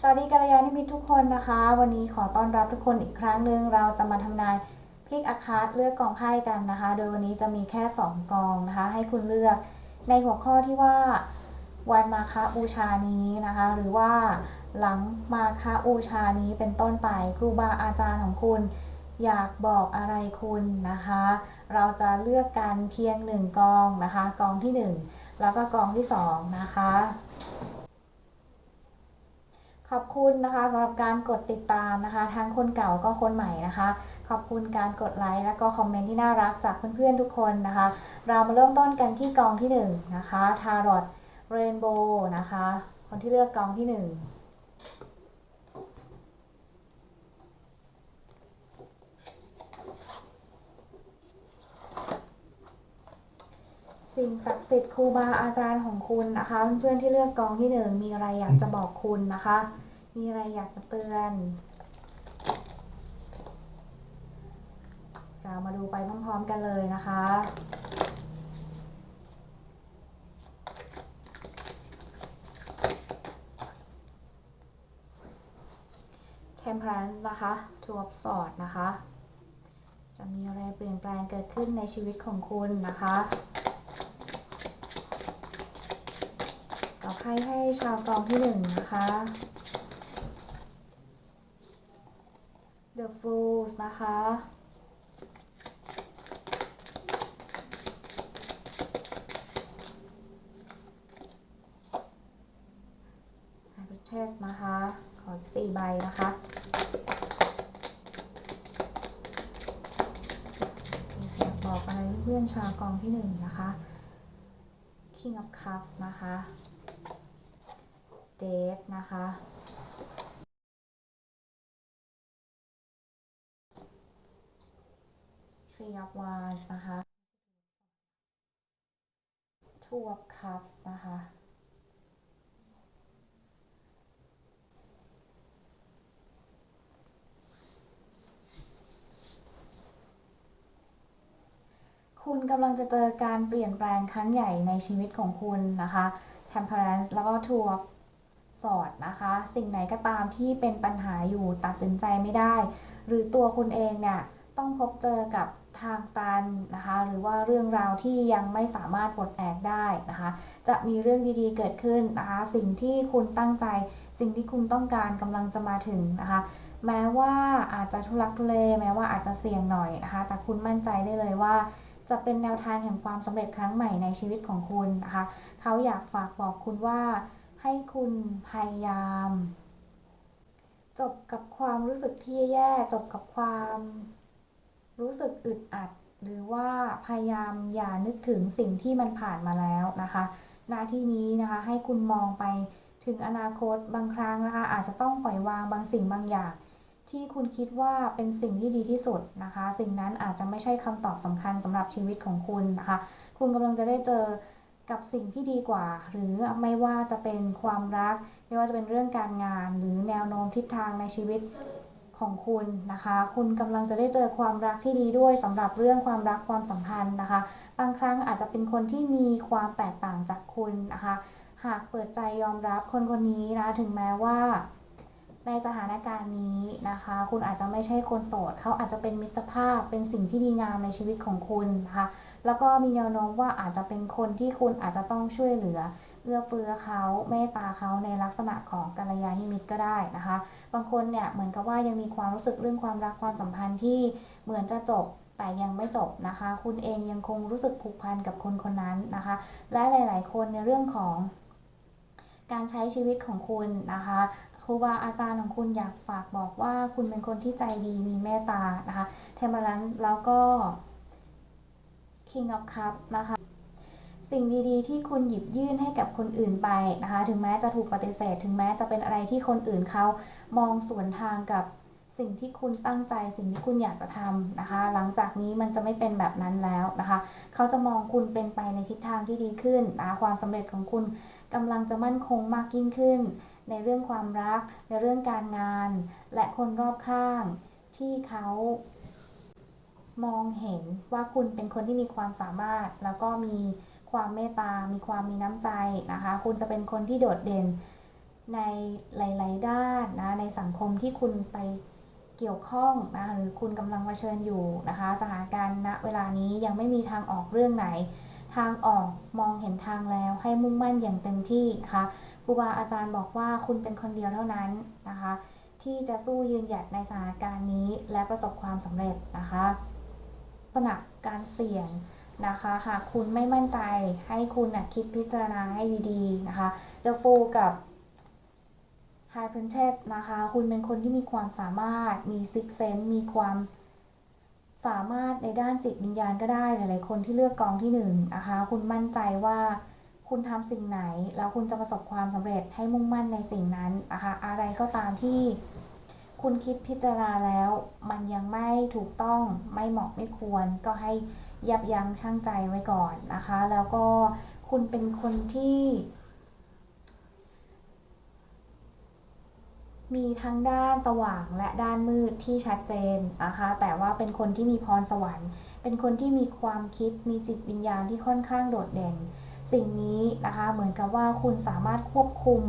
สวัสดีกัลยาณมิตรทุกคนนะคะ วันนี้ขอต้อนรับทุกคนอีกครั้งหนึ่งเราจะมาทำนายพลิกอาคาดเลือกกองไพ่กันนะคะ โดยวันนี้จะมีแค่ 2 กองนะคะ ให้คุณเลือกในหัวข้อที่ว่าวันมาฆบูชานี้นะคะ หรือว่าหลังมาฆบูชานี้เป็นต้นไปครูบาอาจารย์ของคุณ อยากบอกอะไรคุณนะคะ เราจะเลือกกันเพียงหนึ่งกองนะคะ กองที่หนึ่งแล้วก็กองที่สองนะคะ ขอบคุณนะคะสำหรับการกดติดตามนะคะ ทั้งคนเก่าก็คนใหม่นะคะ ขอบคุณการกดไลค์และก็คอมเมนต์ที่น่ารักจากเพื่อนๆทุกคนนะคะ เรามาเริ่มต้นกันที่กองที่หนึ่งนะคะทารอตเรนโบว์นะคะ คนที่เลือกกองที่หนึ่งสิ่งศักดิ์สิทธิ์ครูบาอาจารย์ของคุณนะคะ เพื่อนๆที่เลือกกองที่หนึ่งมีอะไรอยากจะบอกคุณนะคะ มีอะไรอยากจะเตือน เรามาดูไปพร้อมๆกันเลยนะคะ Temperance นะคะ Two of Swords นะคะ จะมีอะไรเปลี่ยนแปลงเกิดขึ้นในชีวิตของคุณนะคะต่อไพ่ให้ชาวกองที่หนึ่งนะคะ The Fools นะคะ h y p o t e s นะคะ ขออีกสี่ใบนะคะ อยากบอกอะไรเพื่อนชาวกองที่หนึ่งนะคะ King of Cups นะคะ Date นะคะ Three of Wands นะคะ Two of Cups นะคะ คุณกำลังจะเจอการเปลี่ยนแปลงครั้งใหญ่ในชีวิตของคุณนะคะ Temperance แล้วก็ Two of Swords นะคะ สิ่งไหนก็ตามที่เป็นปัญหาอยู่ตัดสินใจไม่ได้ หรือตัวคุณเองเนี่ย ต้องพบเจอกับ ทางตันนะคะ หรือว่าเรื่องราวที่ยังไม่สามารถปลดแอกได้นะคะ จะมีเรื่องดีๆเกิดขึ้นนะคะ สิ่งที่คุณตั้งใจ สิ่งที่คุณต้องการกำลังจะมาถึงนะคะ แม้ว่าอาจจะทุลักทุเล แม้ว่าอาจจะเสี่ยงหน่อยนะคะ แต่คุณมั่นใจได้เลยว่าจะเป็นแนวทางแห่งความสำเร็จครั้งใหม่ในชีวิตของคุณนะคะ เขาอยากฝากบอกคุณว่าให้คุณพยายาม จบกับความรู้สึกที่แย่ จบกับความ รู้สึกอึดอัด หรือว่าพยายามอย่านึกถึงสิ่งที่มันผ่านมาแล้วนะคะ หน้าที่นี้นะคะให้คุณมองไปถึงอนาคตบางครั้งนะคะ อาจจะต้องปล่อยวางบางสิ่งบางอย่าง ที่คุณคิดว่าเป็นสิ่งที่ดีที่สุดนะคะ สิ่งนั้นอาจจะไม่ใช่คำตอบสำคัญสำหรับชีวิตของคุณนะคะ คุณกำลังจะได้เจอกับสิ่งที่ดีกว่า หรือไม่ว่าจะเป็นความรัก ไม่ว่าจะเป็นเรื่องการงาน หรือแนวโน้มทิศทางในชีวิต ของคุณนะคะ คุณกำลังจะได้เจอความรักที่ดีด้วยสำหรับเรื่องความรักความสัมพันธ์นะคะ บางครั้งอาจจะเป็นคนที่มีความแตกต่างจากคุณนะคะ หากเปิดใจยอมรับคนคนนี้นะ ถึงแม้ว่า ในสถานการณ์นี้นะคะ คุณอาจจะไม่ใช่คนโสด เขาอาจจะเป็นมิตรภาพ เป็นสิ่งที่ดีงามในชีวิตของคุณนะคะ แล้วก็มีแนวโน้มว่าอาจจะเป็นคนที่คุณอาจจะต้องช่วยเหลือ เอื้อเฟื้อเขาเมตตาเขาในลักษณะของกัลยาณมิตรก็ได้นะคะ บางคนเนี่ยเหมือนกับว่ายังมีความรู้สึกเรื่องความรักความสัมพันธ์ที่เหมือนจะจบแต่ยังไม่จบนะคะ คุณเองยังคงรู้สึกผูกพันกับคนคนนั้นนะคะ และหลาย ๆ คนในเรื่องของการใช้ชีวิตของคุณนะคะครูบาอาจารย์ของคุณอยากฝากบอกว่าคุณเป็นคนที่ใจดีมีเมตตานะคะเทมเ r รันแล้วก็ King of Cup นะคะ สิ่งดีๆ ที่คุณหยิบยื่นให้กับคนอื่นไปนะคะ ถึงแม้จะถูกปฏิเสธ ถึงแม้จะเป็นอะไรที่คนอื่นเขามองสวนทางกับสิ่งที่คุณตั้งใจสิ่งที่คุณอยากจะทำนะคะ หลังจากนี้มันจะไม่เป็นแบบนั้นแล้วนะคะ เขาจะมองคุณเป็นไปในทิศทางที่ดีขึ้นนะคะความสำเร็จของคุณกำลังจะมั่นคงมากยิ่งขึ้น ในเรื่องความรัก ในเรื่องการงาน และคนรอบข้าง ที่เขามองเห็นว่าคุณเป็นคนที่มีความสามารถแล้วก็มี ความเมตตา มีความมีน้ำใจนะคะ คุณจะเป็นคนที่โดดเด่นในหลาย ๆ ด้านนะ ในสังคมที่คุณไปเกี่ยวข้องนะ หรือคุณกำลังเผชิญอยู่นะคะ สถานการณ์ณเวลานี้ยังไม่มีทางออกเรื่องไหน ทางออกมองเห็นทางแล้วให้มุ่งมั่นอย่างเต็มที่นะคะครูบาอาจารย์บอกว่าคุณเป็นคนเดียวเท่านั้นนะคะ ที่จะสู้ยืนหยัดในสถานการณ์นี้และประสบความสำเร็จนะคะสนับการเสี่ยง นะคะหากคุณไม่มั่นใจให้คุณนะคิดพิจารณาให้ดีๆนะคะ The Fool กับ High Princess นะคะ คุณเป็นคนที่มีความสามารถมี Six Sense มีความสามารถในด้านจิตวิญญาณก็ได้หลายๆคนที่เลือกกองที่หนึ่งนะคะ คุณมั่นใจว่าคุณทำสิ่งไหน แล้วคุณจะประสบความสำเร็จให้มุ่งมั่นในสิ่งนั้นนะคะ อะไรก็ตามที่คุณคิดพิจารณาแล้ว มันยังไม่ถูกต้องไม่เหมาะไม่ควรก็ให้ ยับยั้งชั่งใจไว้ก่อนนะคะ แล้วก็คุณเป็นคนที่ มีทั้งด้านสว่างและด้านมืดที่ชัดเจนนะคะ แต่ว่าเป็นคนที่มีพรสวรรค์ เป็นคนที่มีความคิดมีจิตวิญญาณที่ค่อนข้างโดดเด่น สิ่งนี้นะคะเหมือนกับว่าคุณสามารถควบคุม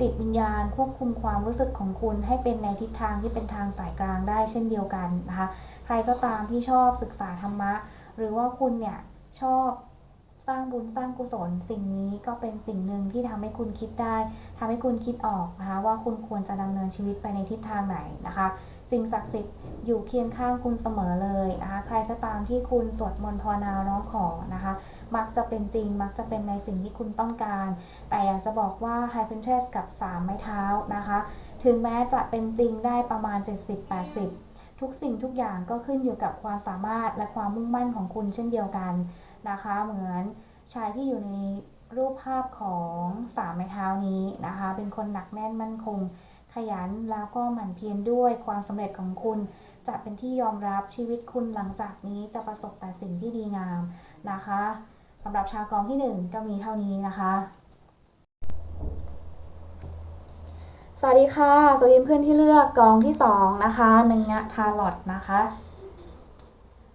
จิตวิญญาณควบคุมความรู้สึกของคุณให้เป็นในทิศทางที่เป็นทางสายกลางได้เช่นเดียวกันนะคะ ใครก็ตามที่ชอบศึกษาธรรมะ หรือว่าคุณเนี่ยชอบสร้างบุญสร้างกุศลสิ่งนี้ก็เป็นสิ่งหนึ่งที่ทำให้คุณคิดได้ทำให้คุณคิดออกนะคะว่าคุณควรจะดำเนินชีวิตไปในทิศทางไหนนะคะ สิ่งศักดิ์สิทธิ์อยู่เคียงข้างคุณเสมอเลยนะคะใครก็ตามที่คุณสวดมนต์ภาวนาร้องขอนะคะ มักจะเป็นจริงมักจะเป็นในสิ่งที่คุณต้องการ แต่อยากจะบอกว่า High Princess กับ 3 ไม้เท้านะคะ ถึงแม้จะเป็นจริงได้ประมาณ 70-80 ทุกสิ่งทุกอย่างก็ขึ้นอยู่กับความสามารถและความมุ่งมั่นของคุณเช่นเดียวกันนะคะ เหมือนชายที่อยู่ในรูปภาพของสามไม้เท้านี้นะคะ เป็นคนหนักแน่นมั่นคง ขยันแล้วก็หมั่นเพียรด้วยความสำเร็จของคุณ จะเป็นที่ยอมรับชีวิตคุณหลังจากนี้จะประสบแต่สิ่งที่ดีงามนะคะสำหรับชาวกองที่หนึ่งก็มีเท่านี้นะคะ สวัสดีค่ะ สวัสดีเพื่อนที่เลือกกองที่สองนะคะหนึ่งะทาลอตนะคะ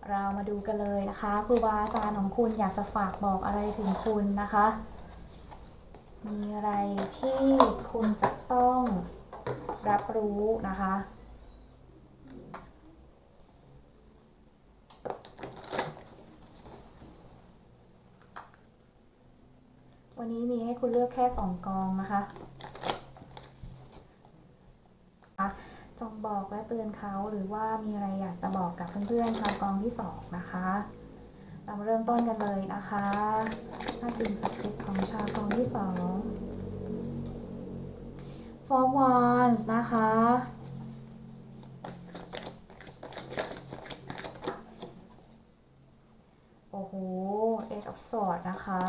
เรามาดูกันเลยนะคะครูบาอาจารย์ของคุณอยากจะฝากบอกอะไรถึงคุณนะคะ มีอะไรที่คุณจะต้องรับรู้นะคะวันนี้มีให้คุณเลือกแค่สองกองนะคะ จงบอกและเตือนเขาหรือว่ามีอะไรอยากจะบอกกับเพื่อนๆชาวกองที่สองนะคะเรามาเริ่มต้นกันเลยนะคะถ้าสิ่งศักดิ์สิทธิ์ของชาวกองที่สอง Four Wands นะคะ โอ้โห Eight of Swords นะคะ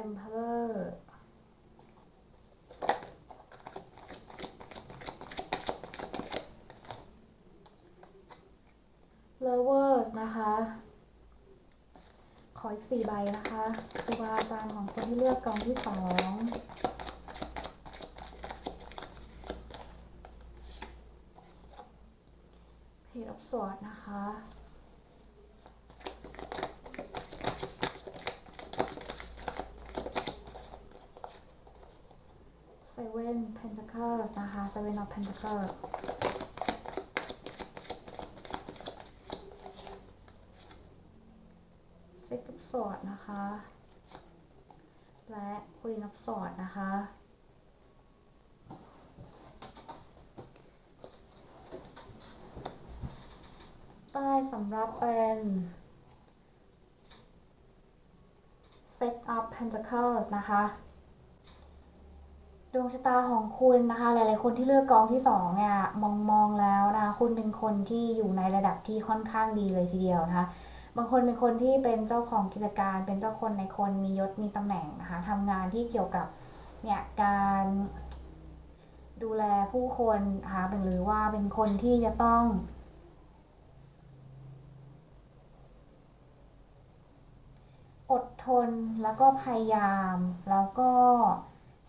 Emperor Lovers นะคะ ขออีกสี่ใบนะคะครูบาอาจารย์ของคนที่เลือกกองที่สองเพจออฟสวดนะคะ Seven Pentacles นะคะ Seven of Pentacles Six of Swords นะคะ และ Queen of Swords นะคะ ใต้สำหรับเป็น Six of Pentacles นะคะดวงชะตาของคุณนะคะ หลาย ๆ คนที่เลือกกองที่สองเนี่ยมองมองแล้วนะคุณเป็นคนที่อยู่ในระดับที่ค่อนข้างดีเลยทีเดียวนะคะ บางคนเป็นคนที่เป็นเจ้าของกิจการ เป็นเจ้าคนในคนมียศมีตำแหน่งนะคะทำงานที่เกี่ยวกับเนี่ยการดูแลผู้คนนะคะหรือว่าเป็นคนที่จะต้องอดทนแล้วก็พยายาม แล้วก็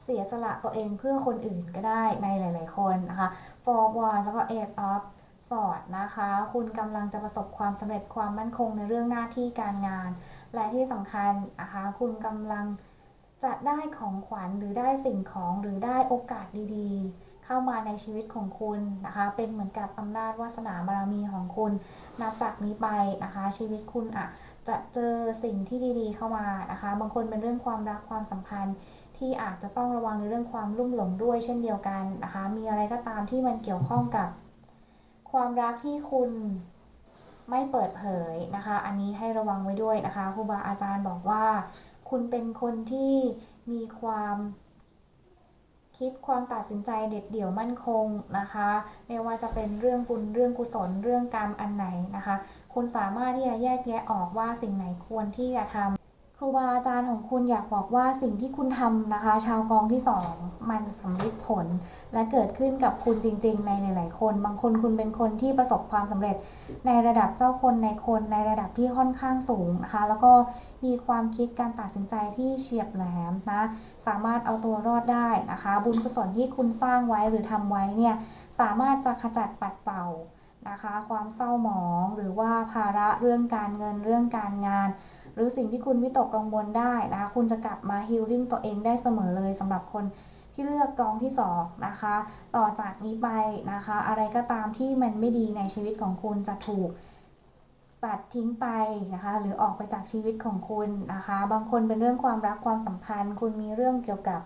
เสียสละตัวเองเพื่อคนอื่นก็ได้ในหลาย ๆ คนนะคะ For One แล้วก็ Eight of Swords นะคะ คุณกำลังจะประสบความสำเร็จความมั่นคงในเรื่องหน้าที่การงาน และที่สำคัญนะคะ คุณกำลังจะได้ของขวัญหรือได้สิ่งของหรือได้โอกาสดีๆ เข้ามาในชีวิตของคุณนะคะ เป็นเหมือนกับอำนาจวาสนาบารมีของคุณ นับจากนี้ไปนะคะ ชีวิตคุณอะจะเจอสิ่งที่ดีๆ เข้ามานะคะ บางคนเป็นเรื่องความรักความสัมพันธ์ที่อาจจะต้องระวังในเรื่องความลุ่มหลงด้วยเช่นเดียวกันนะคะ มีอะไรก็ตามที่มันเกี่ยวข้องกับ ความรักที่คุณไม่เปิดเผยนะคะ อันนี้ให้ระวังไว้ด้วยนะคะครูบาอาจารย์บอกว่า คุณเป็นคนที่มีความคิดความตัดสินใจเด็ดเดี่ยวมั่นคงนะคะ ไม่ว่าจะเป็นเรื่องบุญเรื่องกุศลเรื่องกรรมอันไหนนะคะ คุณสามารถที่จะแยกแยะออกว่าสิ่งไหนควรที่จะทำ รูบาอาจารย์ของคุณอยากบอกว่าสิ่งที่คุณทำนะคะ ชาวกองที่สองมันสำเร็จผล และเกิดขึ้นกับคุณจริง ๆ ในหลาย ๆ คน บางคนคุณเป็นคนที่ประสบความสำเร็จ ในระดับเจ้าคนในคนในระดับที่ค่อนข้างสูงนะคะ แล้วก็มีความคิดการตัดสินใจที่เฉียบแหลมนะสามารถเอาตัวรอดได้นะคะ บุญกุศลที่คุณสร้างไว้หรือทำไว้เนี่ยสามารถจะขจัดปัดเป่านะคะ ความเศร้าหมองหรือว่าภาระเรื่องการเงินเรื่องการงาน หรือสิ่งที่คุณวิตกกังวลได้นะคะ คุณจะกลับมาฮิลลิ่งตัวเองได้เสมอเลยสำหรับคนที่เลือกกองที่2นะคะ ต่อจากนี้ไปนะคะ อะไรก็ตามที่มันไม่ดีในชีวิตของคุณจะถูกตัดทิ้งไปนะคะ หรือออกไปจากชีวิตของคุณนะคะ บางคนเป็นเรื่องความรักความสัมพันธ์ คุณมีเรื่องเกี่ยวกับ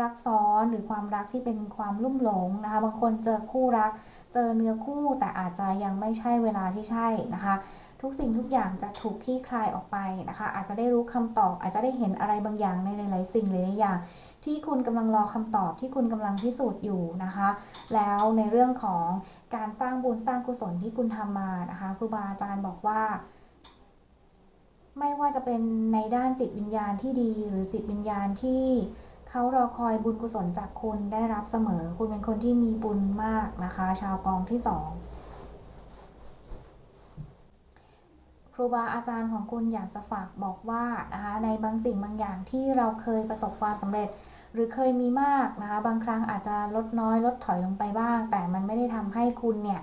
รักซ้อนหรือความรักที่เป็นความลุ่มหลงนะคะ บางคนเจอคู่รัก เจอเนื้อคู่แต่อาจจะยังไม่ใช่เวลาที่ใช่นะคะ ทุกสิ่งทุกอย่างจะถูกคลี่คลายออกไปนะคะ อาจจะได้รู้คำตอบ อาจจะได้เห็นอะไรบางอย่างในหลาย ๆ สิ่งหลายๆอย่าง ที่คุณกำลังรอคำตอบที่คุณกำลังพิสูจน์อยู่นะคะ แล้วในเรื่องของการสร้างบุญสร้างกุศลที่คุณทำมานะคะครูบาอาจารย์บอกว่า ไม่ว่าจะเป็นในด้านจิตวิญญาณที่ดี หรือจิตวิญญาณที่เขารอคอยบุญกุศลจากคุณได้รับเสมอ คุณเป็นคนที่มีบุญมากนะคะ ชาวกองที่สองค รูบาอาจารย์ของคุณอยากจะฝากบอกว่านะคะในบางสิ่งบางอย่างที่เราเคยประสบความสำเร็จ หรือเคยมีมากนะคะบางครั้งอาจจะลดน้อยลดถอยลงไปบ้าง แต่มันไม่ได้ทำให้คุณเนี่ย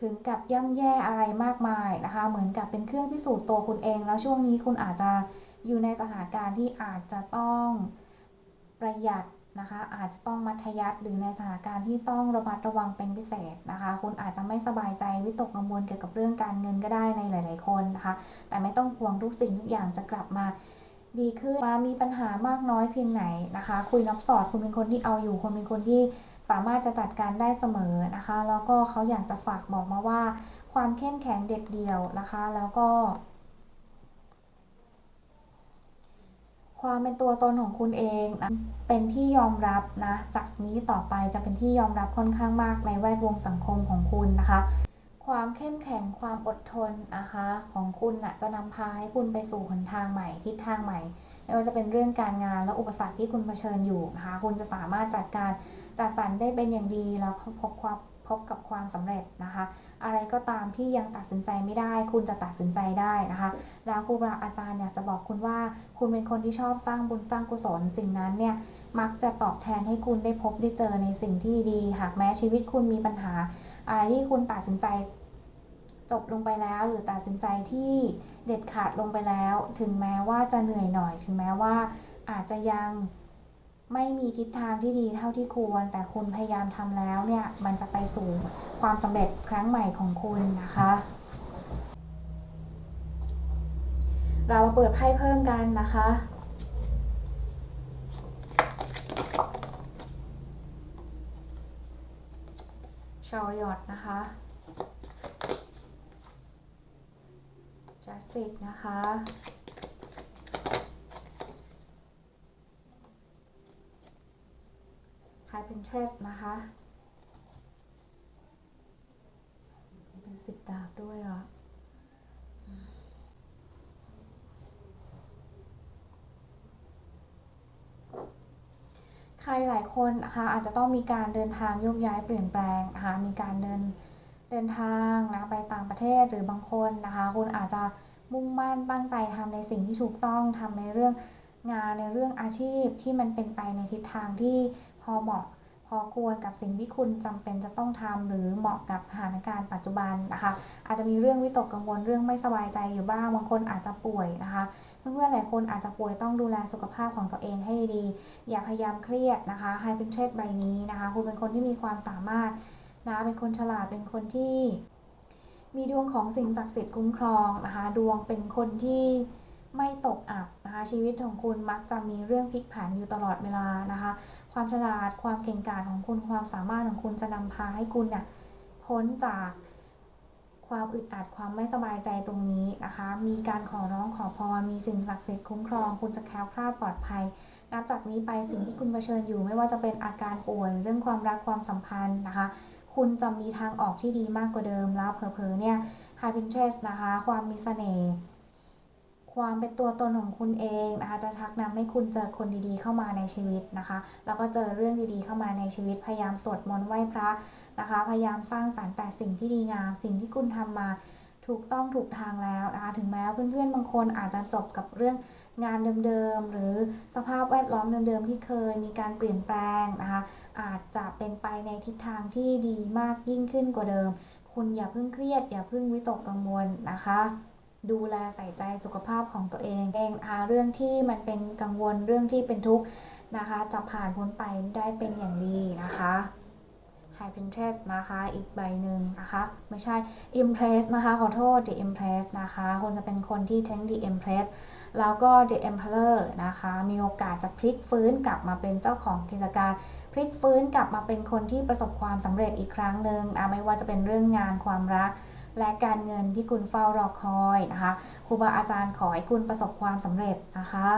ถึงกับย่ำแย่อะไรมากมายนะคะ เหมือนกับเป็นเครื่องพิสูจน์ตัวคุณเอง แล้วช่วงนี้คุณอาจจะอยู่ในสถานการณ์ที่อาจจะต้องประหยัด นะคะ อาจจะต้องมัธยัติหรือในสถานการณ์ที่ต้องระมัดระวังเป็นพิเศษนะคะ คุณอาจจะไม่สบายใจวิตกกังวลเกี่ยวกับเรื่องการเงินก็ได้ในหลาย ๆ คนนะคะ แต่ไม่ต้องห่วงทุกสิ่งทุกอย่างจะกลับมาดีขึ้นมามีปัญหามากน้อยเพียงไหนนะคะ คุยนับสอดคุณเป็นคนที่เอาอยู่คุณเป็นคนที่สามารถจะจัดการได้เสมอนะคะ แล้วก็เขาอยากจะฝากบอกมาว่า ความเข้มแข็งเด็ดเดี่ยวนะคะ แล้วก็ ความเป็นตัวตนของคุณเองนะเป็นที่ยอมรับนะจากนี้ต่อไปจะเป็นที่ยอมรับค่อนข้างมากในแวดวงสังคมของคุณนะคะ ความเข้มแข็งความอดทนนะคะของคุณนะจะนำพาให้คุณไปสู่หนทางใหม่ทิศทางใหม่ไม่ว่าจะเป็นเรื่องการงานและอุปสรรคที่คุณเผชิญอยู่นะคะคุณจะสามารถจัดการจัดสรรได้เป็นอย่างดีแล้วพบความ บกับความสำเร็จนะคะ อะไรก็ตามที่ยังตัดสินใจไม่ได้ คุณจะตัดสินใจได้นะคะ แล้วครูบาอาจารย์อยากจะบอกคุณว่า คุณเป็นคนที่ชอบสร้างบุญสร้างกุศลสิ่งนั้นเนี่ยมักจะตอบแทนให้คุณได้พบได้เจอในสิ่งที่ดี หากแม้ชีวิตคุณมีปัญหา อะไรที่คุณตัดสินใจจบลงไปแล้วหรือตัดสินใจที่เด็ดขาดลงไปแล้ว ถึงแม้ว่าจะเหนื่อยหน่อย ถึงแม้ว่าอาจจะยัง ไม่มีทิศทางที่ดีเท่าที่ควร แต่คุณพยายามทำแล้วเนี่ย มันจะไปสู่ความสำเร็จครั้งใหม่ของคุณนะคะ เรามาเปิดไพ่เพิ่มกันนะคะชาริออตนะคะจัสติกนะคะ ไพ่เป็นเทสนะคะ เป็นสิบดาบด้วยอะใครหลายคนนะคะอาจจะต้องมีการเดินทางโยกย้ายเปลี่ยนแปลงนะคะมีการเดินเดินทางนะไปต่างประเทศหรือบางคนนะคะคุณอาจจะมุ่งมั่นตั้งใจทำในสิ่งที่ถูกต้องทำในเรื่องงานในเรื่องอาชีพที่มันเป็นไปในทิศทางที่ พอเหมาะพอควรกับสิ่งที่คุณจำเป็นจะต้องทำหรือเหมาะกับสถานการณ์ปัจจุบันนะคะ อาจจะมีเรื่องวิตกกังวลเรื่องไม่สบายใจอยู่บ้างบางคนอาจจะป่วยนะคะเพื่อนๆหลายคนอาจจะป่วยต้องดูแลสุขภาพของตัวเองให้ดีอย่าพยายามเครียดนะคะไฮเป็นเทรดใบนี้นะคะ คุณเป็นคนที่มีความสามารถนะเป็นคนฉลาดเป็นคนที่ มีดวงของสิ่งศักดิ์สิทธิ์คุ้มครองนะคะ ดวงเป็นคนที่ ไม่ตกอับนะคะชีวิตของคุณมักจะมีเรื่องพลิกผันอยู่ตลอดเวลานะคะ ความฉลาดความเก่งกาจของคุณความสามารถของคุณจะนำพาให้คุณเนี่ยพ้นจากความอึดอัดความไม่สบายใจตรงนี้นะคะ มีการขอร้องขอพรมีสิ่งศักดิ์สิทธิ์คุ้มครอง คุณจะแคล้วคลาดปลอดภัย นับจากนี้ไปสิ่งที่คุณเผชิญอยู่ ไม่ว่าจะเป็นอาการป่วยเรื่องความรักความสัมพันธ์นะคะ คุณจะมีทางออกที่ดีมากกว่าเดิมแล้วเผลอๆเนี่ย High Pinterest นะคะ ความมีเสน่ห์ ความเป็นตัวตนของคุณเองนะคะจะชักนำให้คุณเจอคนดีๆ เข้ามาในชีวิตนะคะ แล้วก็เจอเรื่องดีๆเข้ามาในชีวิตพยายามสวดมนต์ไหว้พระนะคะ พยายามสร้างสรรค์แต่สิ่งที่ดีงาม สิ่งที่คุณทำมาถูกต้องถูกทางแล้วนะคะถึงแม้เพื่อนๆบางคนอาจจะจบกับเรื่องงานเดิมๆ หรือสภาพแวดล้อมเดิมๆ ที่เคยมีการเปลี่ยนแปลงนะคะอาจจะเป็นไปในทิศทางที่ดีมากยิ่งขึ้นกว่าเดิม คุณอย่าเพิ่งเครียด อย่าเพิ่งวิตกกังวลนะคะ ดูแลใส่ใจสุขภาพของตัวเองเองนะคะเรื่องที่มันเป็นกังวลเรื่องที่เป็นทุกข์นะคะจะผ่านพ้นไปได้เป็นอย่างดีนะคะ High Pinterest นะคะอีกใบหนึ่งนะคะไม่ใช่ Impress นะคะขอโทษ The Impress นะคะคนจะเป็นคนที่ทั้ง The Impress แล้วก็ The Emperor นะคะมีโอกาสจะพลิกฟื้นกลับมาเป็นเจ้าของกิจการพลิกฟื้นกลับมาเป็นคนที่ประสบความสำเร็จอีกครั้งหนึ่งไม่ว่าจะเป็นเรื่องงานความรัก และการเงินที่คุณเฝ้ารอคอยนะคะครูบาอาจารย์ขอให้คุณประสบความสำเร็จนะคะ